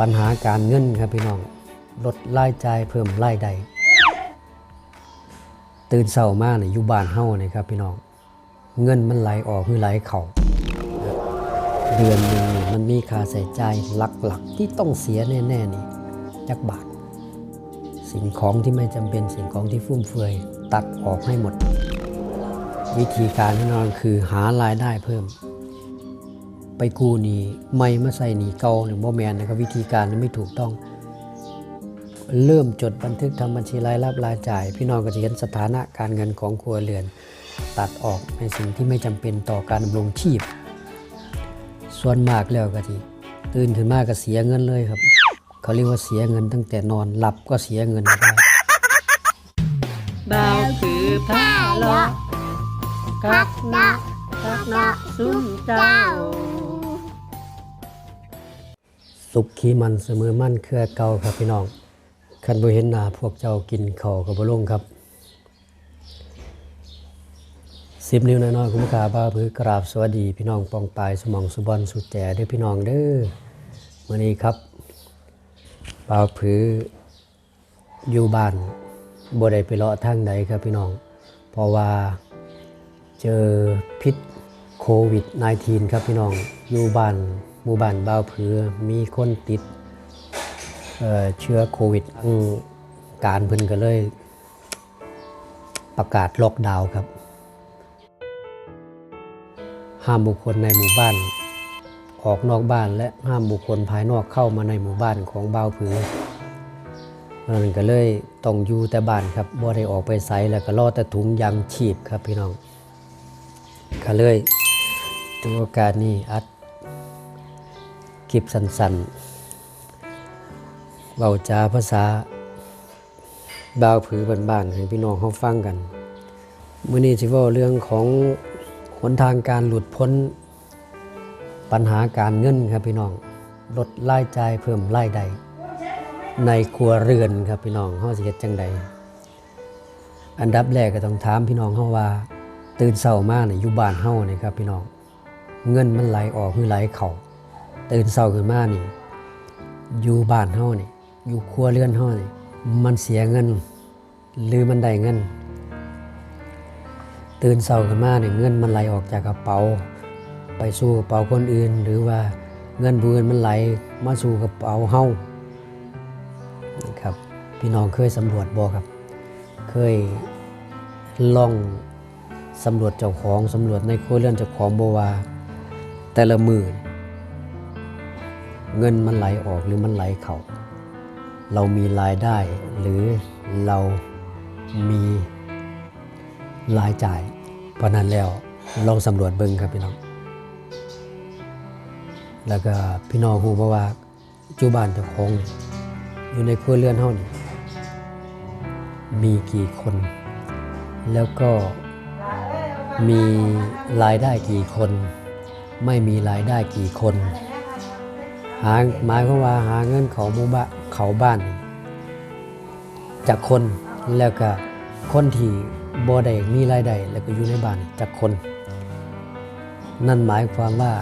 ปัญหาการเงินครับพี่น้อง ลดรายจ่ายเพิ่มรายได้ตื่นเช้ามากเนี่ยอยู่บ้านเฮาเนี่ยครับพี่น้อง เงินมันไหลออกคือไหลเข้าเดือนหนึ่งมันมีค่าใช้จ่ายหลักๆ ที่ต้องเสียแน่ๆนี่จักบาท สิ่งของที่ไม่จำเป็นสิ่งของที่ฟุ่มเฟือยตัดออกให้หมด วิธีการแน่นอนคือหารายได้เพิ่ม ไปกู้หนี้ไม่มาใส่หนี้เก่าหรือโมแมนนะครับวิธีการนั้นไม่ถูกต้อง เริ่มจดบันทึกทำบัญชีรายรับรายจ่าย พี่น้องก็จะเห็นสถานะการเงินของครัวเรือน ตัดออกในสิ่งที่ไม่จำเป็นต่อการดำรงชีพ ส่วนมากแล้วก็ที่ตื่นขึ้นมาก็เสียเงินเลยครับ เขาเรียกว่าเสียเงินตั้งแต่นอนหลับก็เสียเงินได้ดาวคือผ้าเลาะคักนะคักนะซุ้มเจ้า สุขขีมันเสมอมั่นเครือเก่าครับพี่น้องคันบ่เห็นหน้าพวกเจ้ากินข้าวกับบ่ลงครับสิบนิ้วน้อยๆคุ้มค่าบ้าพื้กราบสวัสดีพี่น้องปองปายสมองสุบอลสุดแจ๋เด้อพี่น้องเด้อมื้อนี้ครับบ่าวผืออยู่บ้านบ่ได้ไปเลาะทางใดครับพี่น้อง เพราะว่าเจอพิษโควิด -19 ครับพี่น้องอยู่บ้าน หมู่บ้านบ่าวผือมีคนติดเเชื้อโควิดทางการเพิ่นก็เลย ประกาศล็อกดาวน์ครับห้ามบุคคลในหมู่บ้าน ออกนอกบ้านและห้ามบุคคลภายนอกเข้ามาในหมู่บ้านของบ่าวผือมันก็เลยต้องอยู่แต่บ้านครับบ่ได้ออกไปไสแล้วก็รอแต่ถุงยางชีพครับพี่น้องก็เลยถือโอกาสนี้อัด ลิปสั้นๆเบาจาภาษาบาวผือบ้านๆให้พี่น้องเขาฟังกันมื่อนี้สิว่าเรื่องของหนทางการหลุดพ้นปัญหาการเงินครับพี่น้องลดรายจ่ายเพิ่มรายได้ในครัวเรือนครับพี่น้องเฮาสิเฮ็ดจังใดอันดับแรกก็ต้องถามพี่น้องเฮาว่า ตื่นเช้ามาเนี่ยอยู่บ้านเฮานี่ครับพี่น้อง เงินมันไหลออกคือไหลเข้า ตื่นเช้าขึ้นมานี่อยู่บ้านเฮานี่อยู่ครัวเรือนเฮานี่มันเสียเงิน หรือมันได้เงิน ตื่นเช้าขึ้นมาเนี่ยเงินมันไหลออกจากกระเป๋า ไปสู่กระเป๋าคนอื่น หรือว่าเงินผู้อื่นมันไหลมาสู่กระเป๋าเฮานะครับพี่น้องเคยสำรวจบ่ครับ เคยลองสำรวจเจ้าของสำรวจในครัวเรือนเจ้าของบ่ว่าแต่ละมือ เงินมันไหลออกหรือมันไหลเข้าเรามีรายได้หรือเรามีรายจ่าย เพราะนั้นแล้วลองสำรวจเบิ่งครับพี่น้อง แล้วก็พี่น้องรู้บ่ว่าจุบ้านจ้าของอยู่ในครัวเรือนเฮานี่มีกี่คน แล้วก็มีรายได้กี่คน ไม่มีรายได้กี่คน หาหมายความว่าหาเงินเขาหมู่บ้านเขาบ้าน จากคนแล้วก็คนที่บ่ได้มีรายได้แล้วก็อยู่ในบ้านจากคน นั่นหมายความว่า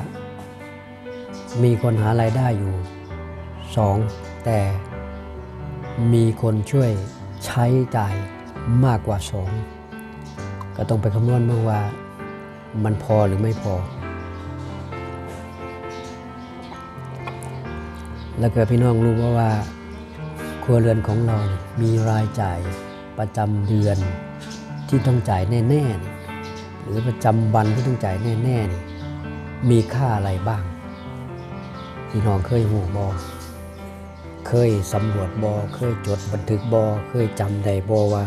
มีคนหารายได้อยู่สองแต่มีคนช่วยใช้จ่ายมากกว่าสองก็ต้องไปคำนวณบ้างว่ามันพอหรือไม่พอ แล้วก็พี่น้องรู้ว่าว่า ครัวเรือนของเรา มีรายจ่ายประจำเดือนที่ต้องจ่ายแน่ๆนหรือประจำวันที่ต้องจ่ายแน่ๆนมีค่าอะไรบ้าง พี่น้องเคยหูบอเคยสำรวจบอเคยจดบันทึกบอเคยจำได้บอว่า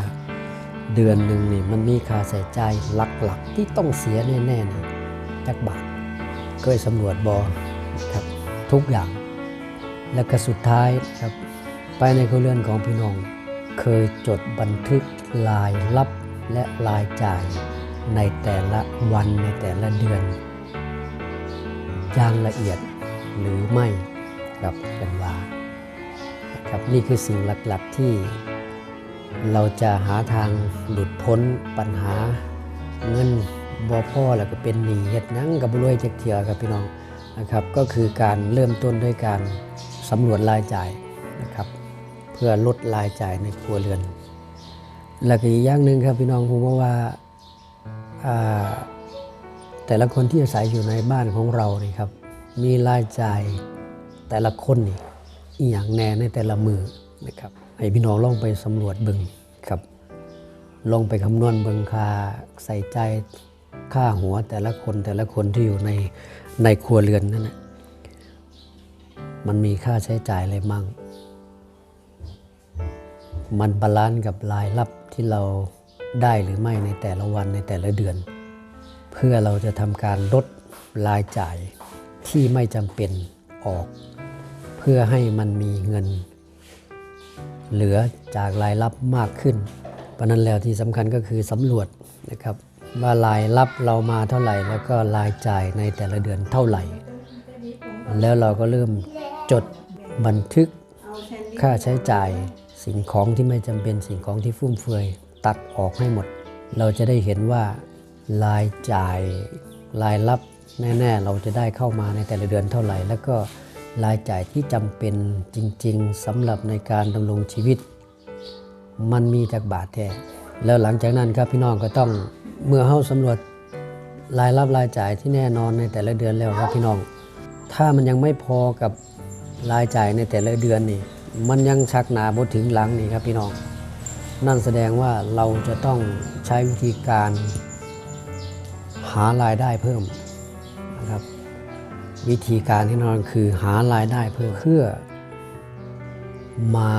เดือนหนึ่งนี่มันมีค่าใช้จ่ายหลักๆ ที่ต้องเสียแน่ๆนี่จักบาทเคยสำรวจบอครับทุกอย่าง แล้วก็สุดท้ายครับไปในครัวเรือนของพี่น้อง เคยจดบันทึกรายรับและรายจ่ายในแต่ละวันในแต่ละเดือน อย่างละเอียดหรือไม่กับกันว่าครับนี่คือสิ่งหลักๆที่ เราจะหาทางหลุดพ้นปัญหาเงินบ่พ่อแล้วก็เป็นหนี้เฮ็ดนังกับบรวยจักเทียครับพี่น้องนะครับ ก็คือการเริ่มต้นด้วยการ สำรวจรายจ่ายนะครับเพื่อลดรายจ่ายในครัวเรือน แล้วก็อีกอย่างหนึ่งครับพี่น้องผมว่าว่าาแต่ละคนที่อาศัยอยู่ในบ้านของเรานี่ครับมีรายจ่ายแต่ละคนนี่อย่างแน่ในแต่ละมือนะครับให้พี่น้องลองไปสำรวจเบิ่งครับลองไปคำนวณเบิงค่าใส่ใจค่าหัวแต่ละคนแต่ละคนที่อยู่ในในครัวเรือนนั่นนะ มันมีค่าใช้จ่ายอะไรมั่ง มันบาลานซ์กับรายรับที่เราได้หรือไม่ในแต่ละวันในแต่ละเดือน เพื่อเราจะทำการลดรายจ่ายที่ไม่จำเป็นออก เพื่อให้มันมีเงิน เหลือจากรายรับมากขึ้นเพราะนั้นแล้วที่สำคัญก็คือสำรวจนะครับว่ารายรับเรามาเท่าไหร่ แล้วก็รายจ่ายในแต่ละเดือนเท่าไหร่ แล้วเราก็เริ่ม จดบันทึกค่าใช้จ่ายสิ่งของที่ไม่จำเป็นสิ่งของที่ฟุ่มเฟือยตัดออกให้หมด เราจะได้เห็นว่ารายจ่ายรายรับแน่ๆ เราจะได้เข้ามาในแต่ละเดือนเท่าไหร่ แล้วก็รายจ่ายที่จำเป็นจริง ๆสำหรับในการดำรงชีวิต มันมีจากบาทแท้แล้วหลังจากนั้นครับพี่น้องก็ต้องเมื่อเข้าสำรวจรายรับรายจ่ายที่แน่นอนในแต่ละเดือนแล้วครับพี่น้อง ถ้ามันยังไม่พอกับ รายจ่ายในแต่ละเดือนนี่ มันยังชักหนาบถึงหลังนี่ครับพี่น้อง นั่นแสดงว่าเราจะต้องใช้วิธีการหารายได้เพิ่มนะครับ วิธีการที่แน่นอนคือหารายได้เพิ่มเพื่อ มา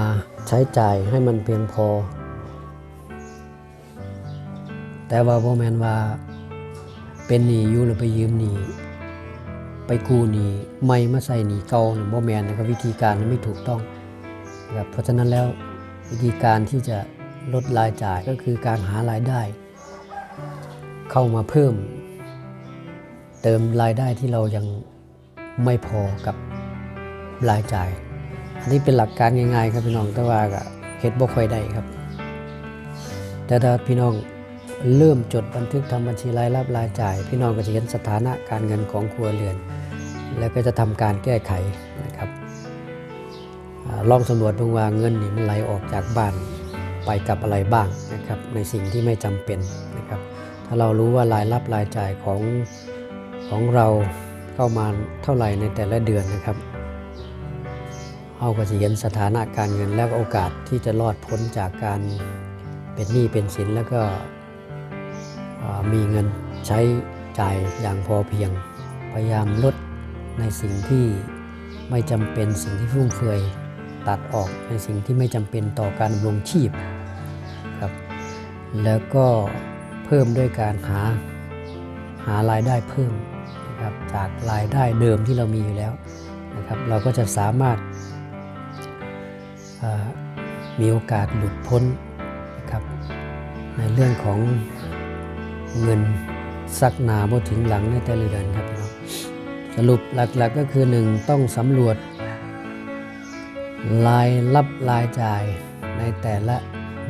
ใช้จ่ายให้มันเพียงพอ แต่ว่าพ่อแมนว่าเป็นหนี้อยู่หรือไปยืมหนี้ ไปกู้หนี้ไม่มาใส่หนี้เก่าเนี่ยบ่แมนนะครับวิธีการนั้นไม่ถูกต้องนะครับเพราะฉะนั้นแล้ววิธีการที่จะลดรายจ่ายก็คือการหารายได้ เข้ามาเพิ่ม เติมรายได้ที่เรายังไม่พอกับรายจ่าย อันนี้เป็นหลักการง่ายๆครับพี่น้องแต่ว่าก็เฮ็ดบ่ค่อยได้ครับ แต่ถ้าพี่น้องเริ่มจดบันทึกทำบัญชีรายรับรายจ่าย พี่น้องก็จะเห็นสถานะการเงินของครัวเรือน แล้วก็จะทำการแก้ไขนะครับลองสำรวจดูว่าเงินนี่มันไหลออกจากบ้านไปกับอะไรบ้างนะครับในสิ่งที่ไม่จำเป็นนะครับ ถ้าเรารู้ว่ารายรับรายจ่ายของของเราเข้ามาเท่าไหร่ในแต่ละเดือนนะครับเราก็จะเห็นสถานะการเงินและโอกาสที่จะรอดพ้นจากการเป็นหนี้เป็นสินแล้วก็มีเงินใช้จ่ายอย่างพอเพียง พยายามลด ในสิ่งที่ไม่จำเป็นสิ่งที่ฟุ่มเฟือยตัดออกในสิ่งที่ไม่จำเป็นต่อการดำรงชีพครับแล้วก็เพิ่มด้วยการหาหารายได้เพิ่มนะครับจากรายได้เดิมที่เรามีอยู่แล้วนะครับเราก็จะสามารถามีโอกาสหลุดพ้นนะครับในเรื่องของเงินสักนาบ่ถึงหลังในแต่ละเดือนครับ สรุปหลักๆก็คือ 1 ต้องสำรวจรายรับรายจ่ายในแต่ละ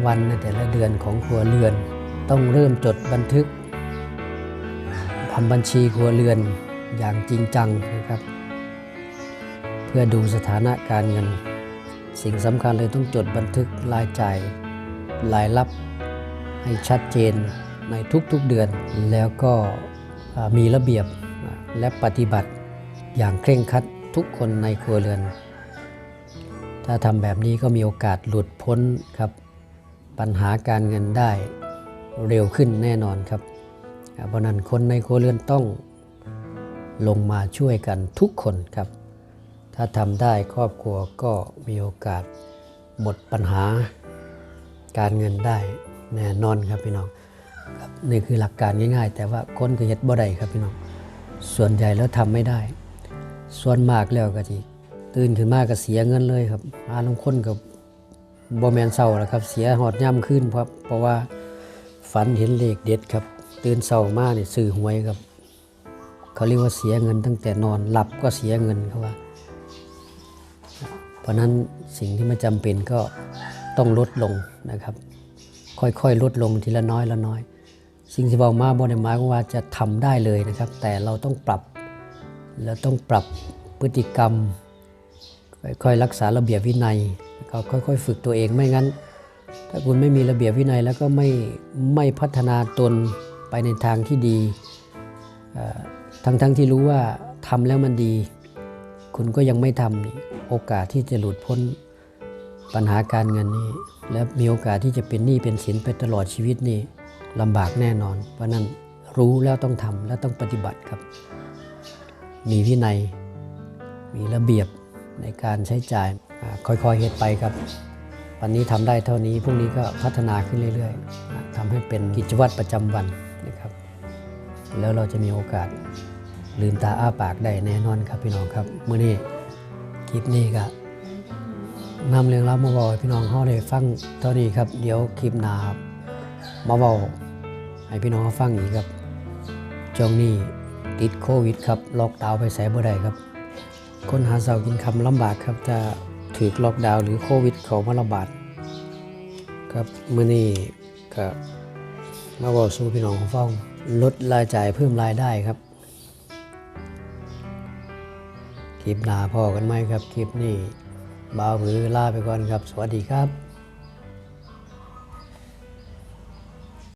วันในแต่ละเดือนของครัวเรือน ต้องเริ่มจดบันทึกทำบัญชีครัวเรือนอย่างจริงจังนะครับ เพื่อดูสถานะการเงิน สิ่งสำคัญเลยต้องจดบันทึกรายจ่ายรายรับให้ชัดเจนในทุกๆเดือนแล้วก็มีระเบียบและปฏิบัติ อย่างเคร่งครัดทุกคนในครัวเรือน ถ้าทำแบบนี้ก็มีโอกาสหลุดพ้นครับ ปัญหาการเงินได้เร็วขึ้นแน่นอนครับ เพราะนั้นคนในครัวเรือนต้องลงมาช่วยกันทุกคนครับ ถ้าทำได้ครอบครัวก็มีโอกาสหมดปัญหาการเงินได้แน่นอนครับพี่น้องครับนี่คือหลักการง่ายๆ แต่ว่าคนก็เฮ็ดบ่ได้ครับพี่น้อง ส่วนใหญ่แล้วทำไม่ได้ ส่วนมากแล้วก็ทีตื่นขึ้นมาก็เสียเงินเลยครับอาลงคนกับบ่แมนเศร้าแล้วครับ เสียหอดย่ำขึ้นครับเพราะว่าฝันเห็นเลขเด็ดครับ ตื่นเศร้ามาเนี่ยซื้อหวยครับ เขาเรียกว่าเสียเงินตั้งแต่นอนหลับก็เสียเงินเขาว่า เพราะนั้นสิ่งที่ไม่จำเป็นก็ต้องลดลงนะครับ ค่อยๆลดลงทีละน้อยละน้อย สิ่งที่บอกมาบนหมายว่าจะทำได้เลยนะครับ แต่เราต้องปรับ แล้วต้องปรับพฤติกรรม ค่อยๆรักษาระเบียบวินัยแล้วก็ค่อยๆ ฝึกตัวเองไม่งั้น ถ้าคุณไม่มีระเบียบวินัยแล้วก็ไม่ไม่พัฒนาตนไปในทางที่ดีทั้งๆที่รู้ว่าทำแล้วมันดี คุณก็ยังไม่ทำโอกาสที่จะหลุดพ้นปัญหาการเงินนี่และมีโอกาสที่จะเป็นหนี้เป็นสินไปตลอดชีวิตนี่ลำบากแน่นอน เพราะนั้นรู้แล้วต้องทำและต้องปฏิบัติครับ มีวินัย มีระเบียบในการใช้จ่ายค่อยๆเฮ็ดไปครับ วันนี้ทำได้เท่านี้พรุ่งนี้ก็พัฒนาขึ้นเรื่อยๆนะทำให้เป็นกิจวัตรประจำวันนะครับ แล้วเราจะมีโอกาสลืมตาอ้าปากได้แน่นอนครับพี่น้องครับเมื่อนี้คลิปนี้ก็นำเรื่องราวมาบอกพี่น้องเขาได้ฟังเท่านี้ครับ เดี๋ยวคลิปหน้าบมาบอกให้พี่น้องเขาฟังอีกครับช่วงนี้ ติดโควิดครับล็อกดาวน์ไปใส่บ่ได้ครับ คนหาเสากินคำลำบากครับจะถือล็อกดาวน์หรือโควิดเขามาระบาดครับมื่อนี้ก็มาบอกสู่พี่น้องของฟังลดรายจ่ายเพิ่มรายได้ครับคลิปหนาพอกันไหมครับคลิปนี้บ่าวหรือลาไปก่อนครับ สวัสดีครับ